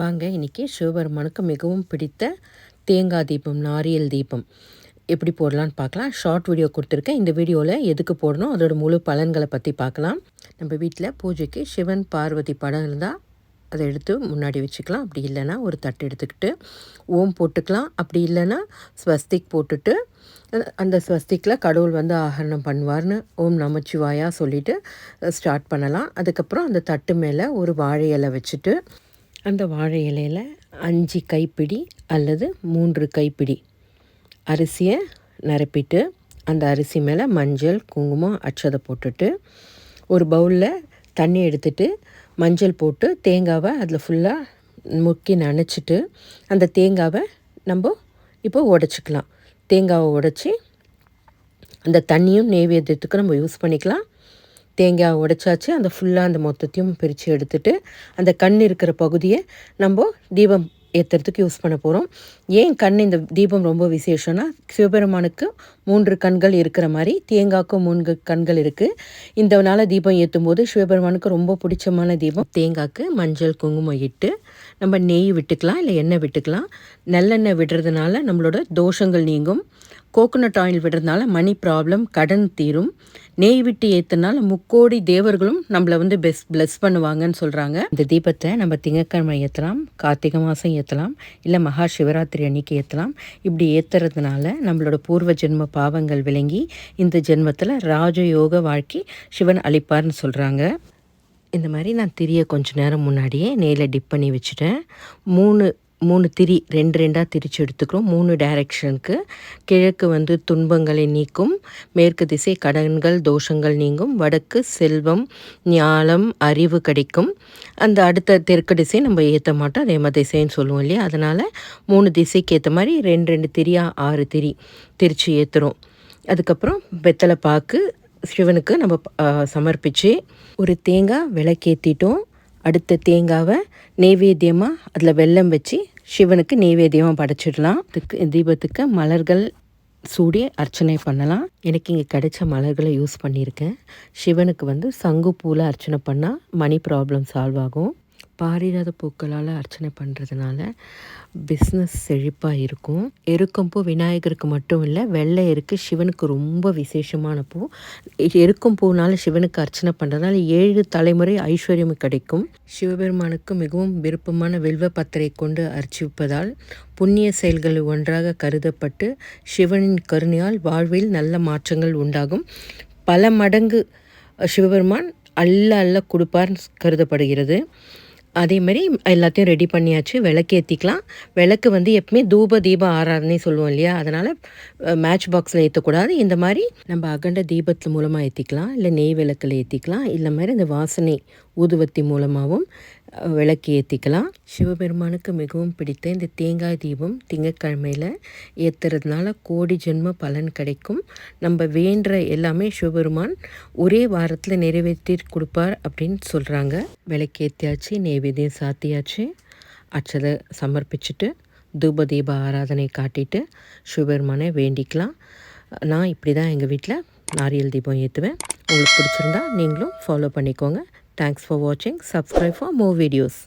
வாங்க இன்றைக்கி சிவபெருமானுக்கு மிகவும் பிடித்த தேங்காய் தீபம் நாரியல் தீபம். எப்படி போடலான்னு பார்க்கலாம். ஷார்ட் வீடியோ கொடுத்துருக்கேன். இந்த வீடியோவில் எதுக்கு போடணும்? அதோட முழு பலன்களை பற்றி பார்க்கலாம். நம்ம வீட்டில் பூஜைக்கு சிவன் பார்வதி படம் இருந்தால் அதை எடுத்து முன்னாடி வச்சுக்கலாம். அப்படி இல்லைன்னா ஒரு தட்டு எடுத்துக்கிட்டு ஓம் போட்டுக்கலாம். அப்படி இல்லைன்னா ஸ்வஸ்திக் போட்டுட்டு அந்த ஸ்வஸ்திக்கில் கடவுள் வந்து ஆகரணம் பண்ணுவார்னு ஓம் நமச்சிவாயா சொல்லிவிட்டு ஸ்டார்ட் பண்ணலாம். அதுக்கப்புறம் அந்த தட்டு மேலே ஒரு வாழை இலை வச்சுட்டு அந்த வாழை இலையில் அஞ்சு கைப்பிடி அல்லது மூன்று கைப்பிடி அரிசியை நிரப்பிட்டு அந்த அரிசி மேலே மஞ்சள் குங்குமம் அச்சதை போட்டுட்டு ஒரு பவுலில் தண்ணி எடுத்துட்டு மஞ்சள் போட்டு தேங்காவை அதில் ஃபுல்லாக முக்கி நனைச்சிட்டு அந்த தேங்காவை நம்ம இப்போ உடச்சிக்கலாம். தேங்காவை உடச்சி அந்த தண்ணியும் நெய்வேத்தியத்துக்கு நம்ம யூஸ் பண்ணிக்கலாம். தேங்காய் உடைச்சாச்சு. அந்த ஃபுல்லாக அந்த மொத்தத்தையும் பிரித்து எடுத்துட்டு அந்த கண் இருக்கிற பகுதியை நம்ம தீபம் ஏற்றுறதுக்கு யூஸ் பண்ண போகிறோம் ஏன் கண் இந்த தீபம் ரொம்ப விசேஷம்னா சிவபெருமானுக்கு மூன்று கண்கள் இருக்கிற மாதிரி தேங்காய்க்கும் மூன்று கண்கள் இருக்குது இந்த நாள் தீபம் ஏற்றும் போது சிவபெருமானுக்கு ரொம்ப பிடிச்சமான தீபம். தேங்காய்க்கு மஞ்சள் குங்குமம் இட்டு நம்ம நெய் விட்டுக்கலாம் இல்லை எண்ணெய் விட்டுக்கலாம். நல்லெண்ணெய் விடுறதுனால நம்மளோட தோஷங்கள் நீங்கும். கோகோனட் ஆயில் விடுறதுனால மணி ப்ராப்ளம் கடன் தீரும். நெய் விட்டு ஏற்றுனால முக்கோடி தேவர்களும் நம்மளை வந்து பெஸ் பிளஸ் பண்ணுவாங்கன்னு சொல்கிறாங்க இந்த தீபத்தை நம்ம திங்கக்கிழமை ஏற்றலாம் கார்த்திகை மாதம் ஏற்றலாம் இல்லை மகா சிவராத்திரி அன்னைக்கு ஏற்றலாம் இப்படி ஏற்றுறதுனால நம்மளோட பூர்வ ஜென்ம பாவங்கள் விளங்கி இந்த ஜென்மத்தில் ராஜயோக வாழ்க்கை சிவன் அளிப்பார்னு சொல்கிறாங்க இந்த மாதிரி நான் திரியை கொஞ்சம் நேரம் முன்னாடியே நெய்யில் டிப் பண்ணி வச்சுட்டேன். மூணு மூணு திரி ரெண்டு ரெண்டாக திரிச்சு எடுத்துக்கிறோம். மூணு டைரக்ஷனுக்கு கிழக்கு வந்து துன்பங்களை நீக்கும் மேற்கு திசை கடன்கள் தோஷங்கள் நீங்கும் வடக்கு செல்வம் ஞானம் அறிவு கிடைக்கும். அந்த அடுத்த தெற்கு திசை நம்ம ஏற்ற மாட்டோம் அதே மாதிரி திசைன்னு சொல்லுவோம் இல்லையா? அதனால் மூணு திசைக்கு ஏற்ற மாதிரி ரெண்டு ரெண்டு திரியாக ஆறு திரி திரிச்சு ஏற்றுறோம் அதுக்கப்புறம் வெத்தலை பாக்கு சிவனுக்கு நம்ம சமர்ப்பித்து ஒரு தேங்காய் விளக்கேற்றிட்டோம் அடுத்த தேங்காவை நெய்வேத்தியமாக அதில் வெல்லம் வச்சு சிவனுக்கு நெய்வேத்தியமாக படைச்சிடலாம். இதுக்கு தீபத்துக்கு மலர்கள் சூடி அர்ச்சனை பண்ணலாம். எனக்கு இங்கே கிடைச்ச மலர்களை யூஸ் பண்ணியிருக்கேன். சிவனுக்கு வந்து சங்கு பூவில் அர்ச்சனை பண்ணால் மணி ப்ராப்ளம் சால்வ் ஆகும். பாரிராத பூக்களால் அர்ச்சனை பண்ணுறதுனால பிஸ்னஸ் செழிப்பாக இருக்கும். எருக்கும் பூ விநாயகருக்கு மட்டும் இல்லை வெள்ளை இருக்குது சிவனுக்கு ரொம்ப விசேஷமான பூ. எருக்கும் பூனால் சிவனுக்கு அர்ச்சனை பண்ணுறதுனால ஏழு தலைமுறை ஐஸ்வர்யம் கிடைக்கும். சிவபெருமானுக்கு மிகவும் விருப்பமான வில்வ பத்திரை கொண்டு அர்ச்சிப்பதால் புண்ணிய செயல்கள் ஒன்றாக கருதப்பட்டு சிவனின் கருணையால் வாழ்வில் நல்ல மாற்றங்கள் உண்டாகும். பல மடங்கு சிவபெருமான் அல்ல அல்ல கொடுப்பார் கருதப்படுகிறது. அதே மாதிரி எல்லாத்தையும் ரெடி பண்ணியாச்சு. விளக்கு ஏற்றிக்கலாம் விளக்கு வந்து எப்பவுமே தூப தீப ஆராதனை சொல்லுவோம் இல்லையா? அதனால் மேட்ச் பாக்ஸில் ஏற்றக்கூடாது இந்த மாதிரி நம்ம அகண்ட தீபத்து மூலமாக ஏற்றிக்கலாம் இல்லை நெய் விளக்கில் ஏற்றிக்கலாம் இல்லை மாதிரி இந்த வாசனை ஊதுவத்தி மூலமாகவும் விளக்கு ஏற்றிக்கலாம் சிவபெருமானுக்கு மிகவும் பிடித்த இந்த தேங்காய் தீபம் திங்கக்கிழமையில் ஏற்றுறதுனால கோடி ஜென்ம பலன் கிடைக்கும். நம்ம வேண்டுற எல்லாமே சிவபெருமான் ஒரே வாரத்தில் நிறைவேற்றி கொடுப்பார் அப்படின்னு சொல்கிறாங்க விளக்கு ஏற்றியாச்சு நெய்வேத்தியம் சாத்தியாச்சு. அச்சதை சமர்ப்பிச்சுட்டு தூப தீப ஆராதனை காட்டிட்டு சிவபெருமானை வேண்டிக்கலாம். நான் இப்படி தான் எங்கள் வீட்டில் நாரியல் தீபம் ஏற்றுவேன் உங்களுக்கு பிடிச்சிருந்தா நீங்களும் ஃபாலோ பண்ணிக்கோங்க. தேங்க்ஸ் ஃபார் வாட்சிங் சப்ஸ்கிரைப் ஃபார் மோர் வீடியோஸ்